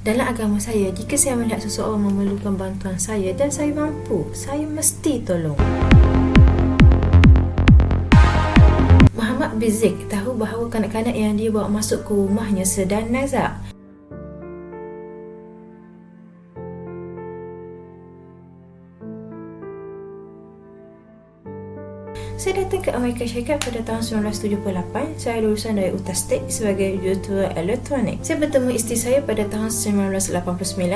Dalam agama saya, jika saya melihat seseorang memerlukan bantuan saya dan saya mampu, saya mesti tolong. Muhammad Bizik tahu bahawa kanak-kanak yang dia bawa masuk ke rumahnya sedang nazak. Saya datang ke Amerika Syarikat pada tahun 1978. Saya lulusan dari Utah State sebagai jurutura elektronik. Saya bertemu isteri saya pada tahun 1989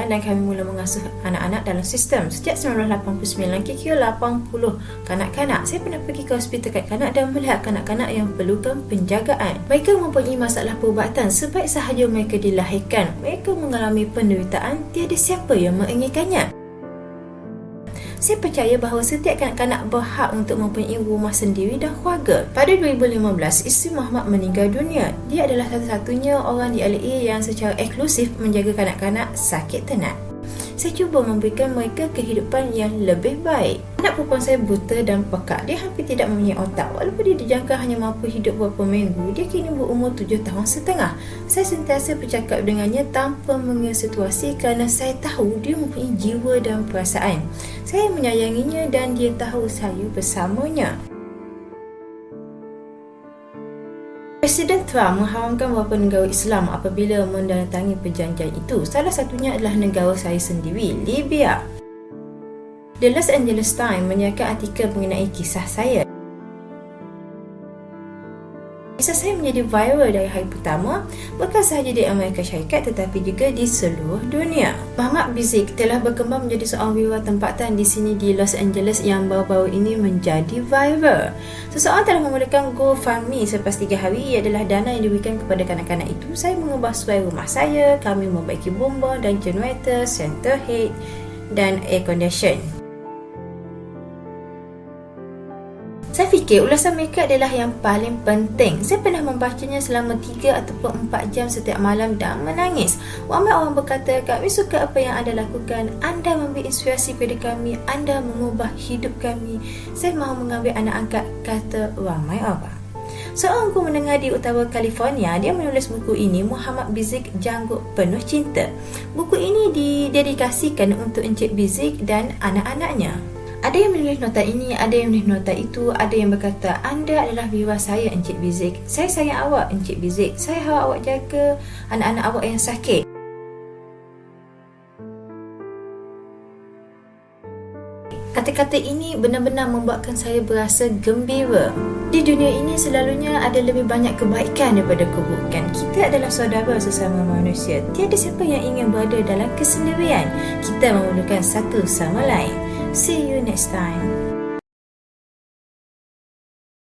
dan kami mula mengasuh anak-anak dalam sistem. Sejak 1989, kira-kira 80 kanak-kanak. Saya pernah pergi ke hospital kanak-kanak dan melihat kanak-kanak yang perlukan penjagaan. Mereka mempunyai masalah perubatan sebaik sahaja mereka dilahirkan. Mereka mengalami penderitaan, tiada siapa yang menginginkannya. Saya percaya bahawa setiap kanak-kanak berhak untuk mempunyai rumah sendiri dan keluarga. Pada 2015, isteri Muhammad meninggal dunia. Dia adalah satu-satunya orang di LA yang secara eksklusif menjaga kanak-kanak sakit tenat saya cuba memberikan mereka kehidupan yang lebih baik. Anak perempuan saya buta dan pekak. Dia hampir tidak mempunyai otak. Walaupun dia dijangka hanya mampu hidup beberapa minggu, dia kini berumur tujuh tahun setengah. Saya sentiasa bercakap dengannya tanpa mengira situasi kerana saya tahu dia mempunyai jiwa dan perasaan. Saya menyayanginya dan dia tahu saya bersamanya. Presiden Trump mengharamkan beberapa negara Islam apabila menandatangani perjanjian itu. Salah satunya adalah negara saya sendiri, Libya. The Los Angeles Times menyiarkan artikel mengenai kisah saya. Kisah saya menjadi viral dari hari pertama bukan sahaja di Amerika Syarikat tetapi juga di seluruh dunia. Muhammad Bizik telah berkembang menjadi seorang wira tempatan di sini di Los Angeles yang baru-baru ini menjadi viral. Seseorang telah memulakan GoFundMe selepas tiga hari ia adalah dana yang diberikan kepada kanak-kanak itu. Saya mengubah suai rumah saya, kami membaiki bomba dan generator, center head dan air condition. Saya fikir ulasan mereka adalah yang paling penting. Saya pernah membacanya selama 3 ataupun 4 jam setiap malam dan menangis. Ramai orang berkata, kami suka apa yang anda lakukan. Anda memberi inspirasi kepada kami. Anda mengubah hidup kami. Saya mahu mengambil anak angkat, kata ramai orang. Seorang guru mendengar di utara California, dia menulis buku ini Muhammad Bizik Janggut Penuh Cinta. Buku ini didedikasikan untuk Encik Bizik dan anak-anaknya. Ada yang menulis nota ini, ada yang menulis nota itu, ada yang berkata, anda adalah bira saya Encik Bizik. Saya sayang awak Encik Bizik. Saya harap awak jaga anak-anak awak yang sakit. Kata-kata ini benar-benar membuatkan saya berasa gembira. Di dunia ini selalunya ada lebih banyak kebaikan daripada keburukan. Kita adalah saudara sesama manusia. Tiada siapa yang ingin berada dalam kesendirian. Kita memerlukan satu sama lain. See you next time.